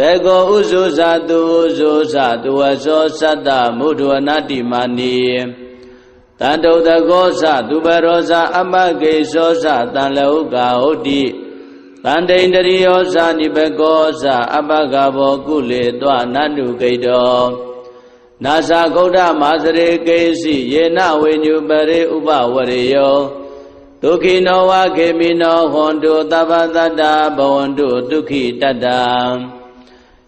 တေကောဥဇုဇာတုဥဇုဇာတုဝသောသတ္တမုဒ္ဒဝနာတိမာနီတန်တုတကောသသူဘရောဇာအမဂေသောသတန်လဟုကာဟုတ်တိတန်တိန်တရိယောဇာနိဘကောဇာအပကဘောကုလေတွနန္တုကိတောနာဇာဂௌဒမာစရေကေစီယေနဝေညုပရေဥပဝရေယောဒုခိနောဝခေမိနောဟွန်တုသဗ္ဗတတ္တဘဝန္တုဒုက္ခိတတ္တ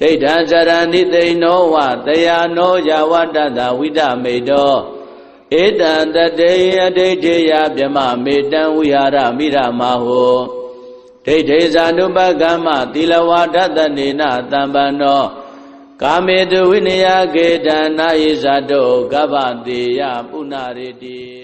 ဒိဋ္ဌံဇရဏိသိနောဝတယာနောယဝတ္တသဝိဒမေတောဧတံတတေအဒိဋ္ဌေယဗြမမေတံဝိဟာရမိရမဟောဒိဋ္ဌေဇာနုပကမ္မသီလဝါဒတနေနတံပန္နောကာမေတုဝိနယကေတံနာယိဇာတောကဗ္ဗတေယပုဏ္ဏရေတိ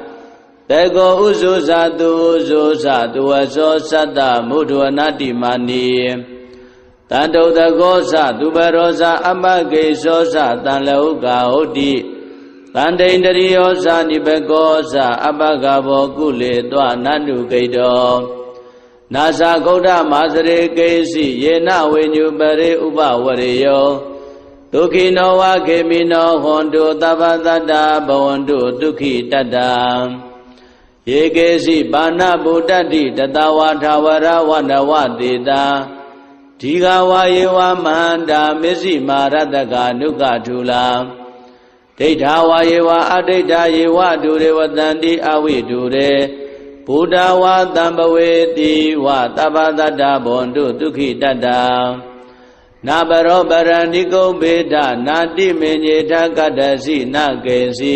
တေကောဥဇုဇာတုဥဇုဇာတုဝသောသတ္တမုဒ္ဒဝနာတိမာနီတန်တုတကောသသူဘရောဇာအမဂေသောသတန်လဟုကာဟုတ်တိတန်တိန်တရိယောဇာနိဘကောဇာအပကဘောကုလေတွနန္တုကိတောနာဇာဂௌဒမာစရေကေစီယေနဝေညုပရေဥပဝရေယောဒုခိနောဝခေမိနောဟွန်တုသဗ္ဗတတ္တဘဝန္တုဒုက္ခိတတ္တ ယေကေစီပါဏဗုဒ္ဓတိတတဝါထာဝရဝနဝတေတာဒီဃဝါယေဝမန္တာမစ္စည်းမာရတကနုကထူလာဒိဋ္ဌာဝါယေဝအဒိဋ္ဌာယေဝဒုရေဝတန္တိအဝိဒုရေဘုဒ္ဓဝါတံပဝေတိဝတပ္ပတတ္တဘွန်တုဒုက္ခိတတ္တနာဘရောပရဏိကုံဘေဒနာတိမေညေထကတ္တစီနကေစီ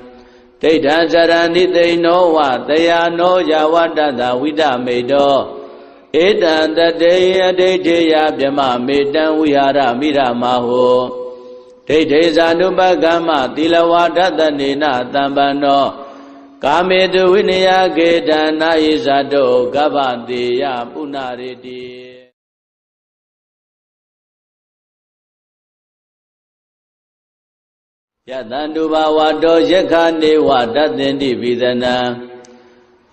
ဒိဋ္ဌံဇရဏိသိနောဝတယာနောယဝတ္တသဝိဒမေတောဧတံတတေအဒိဋ္ဌေယဗြမမေတံဝိဟာရမိရမဟောဒိဋ္ဌေဇာနုပကမ္မသီလဝါဒတနေနတံပန္နောကာမေတုဝိနယကေတံနာယိဇာတောကဗ္ဗတေယပုဏ္ဏရေတိ ယတန္တုဘာဝတောယက္ခနေဝတတ္တင်တိပိသနံ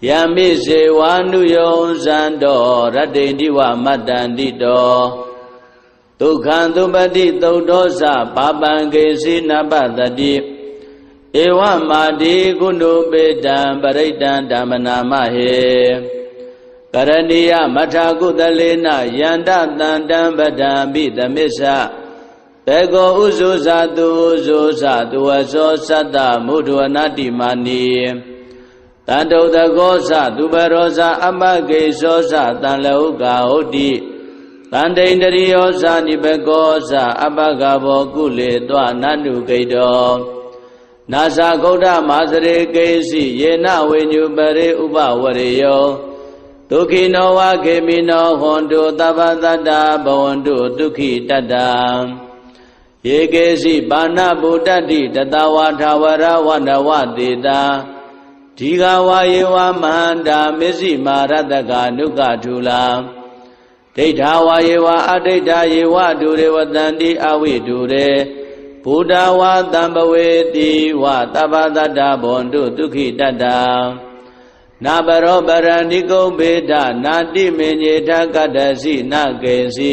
ယမိစေဝါနုယောဇံတော်ရတ္တိတိဝမတ္တန္တိတောဒုက္ခံသုပတိသုတ်သောသပါပံကေစီနပတတိဧဧဝမာတိကုဏုပေတံပရိတံဓမ္မနာမဟေကရဏီယမထာကုသလေနယန္တတန္တံပဒံပိသမစ္ဆ ဘေကောဥဇုဇာတုဥဇုဇာတုဝသောသတ္တမုဒ္ဒဝနာတိမာနီတန္တုတကောသသူပရောဇာအမဂေသောသတံလောကဟုတ်တိတန္တိန္တရိယောဇာနိဘကောဇာအပကဘောကုလေတောနန္တုဂိတောနာသဂௌဒမာစရေကေစီယေနဝိညုပရိဥပဝရေယောဒုခိနောဝခေမိနောဟွန်တုသဗ္ဗတတ္တဘဝန္တုဒုက္ခိတတ္တ ယေကေစီပါဏဗုဒ္ဓတိတတဝါထာဝရဝန္တဝတေတာဒီဃဝါယေဝမန္တာမစ္စည်းမာရတကနုကထူလာဒိဋ္ဌာဝါယေဝအဒိဋ္ဌာယေဝဒုရေဝတန္တိအဝိဒုရေဘုဒ္ဓဝါတံပဝေတိဝသဗ္ဗတတ္တဘွန်တုဒုက္ခိတတ္တနာဘရောပရဏိကုံဘေဒနာတိမေညေထကတ္တစီနကေစီ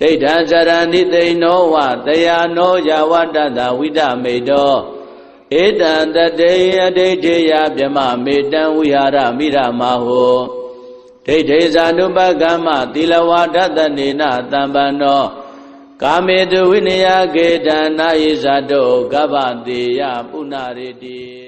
ဒိဋ္ဌံဇရဏိသိနောဝတယာနောယဝတ္တတဝိဒမေတောဧတံတတေယဒိဋ္ဌိယဗြမမေတံဝိဟာရမိရမဟောဒိဋ္ဌိဇာနုပကမ္မသီလဝါဒတနေနတံပန္နောကာမေတုဝိနယကေတံနာယိဇာတောကဗ္ဗတေယပုဏ္ဏရေတိ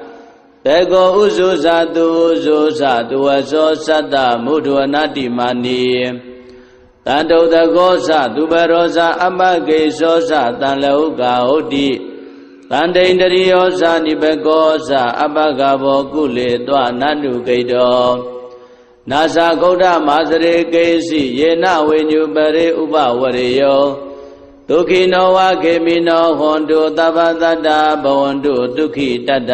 ဘေကောဥဇုဇာတုဥဇုဇာတုဝသောသတ္တမုဒ္ဒဝနာတိမာနီတန္တုတကောသသူဘရောဇာအမဂေသောသတံလောကဟုတ်တိတန္တိန္တရိယောဇာနိဘကောဇာအပကဘောကုလေတောနန္တုဂိတောနာဇာဂௌဒမာစရေကေစီယေနဝိညုပရိဥပဝရေယောဒုခိနောဝခေမိနောဟွန်တုသဗ္ဗတတ္တဘဝန္တုဒုက္ခိတတ္တ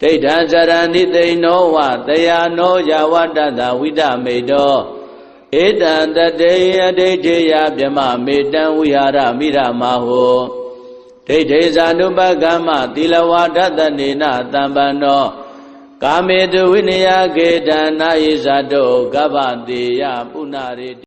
ဒိဋ္ဌံဇရဏိသိနောဝတယာနောယဝတ္တတဝိဒမေတောဧတံတတေယဒိဋ္ဌိယဗြမမေတံဝိဟာရမိရမဟောဒိဋ္ဌိဇာနုပကမ္မသီလဝါဒတနေနတံပန္နောကာမေတုဝိနယကေတနာယိဇာတောကဗ္ဗတေယပုဏ္ဏရေ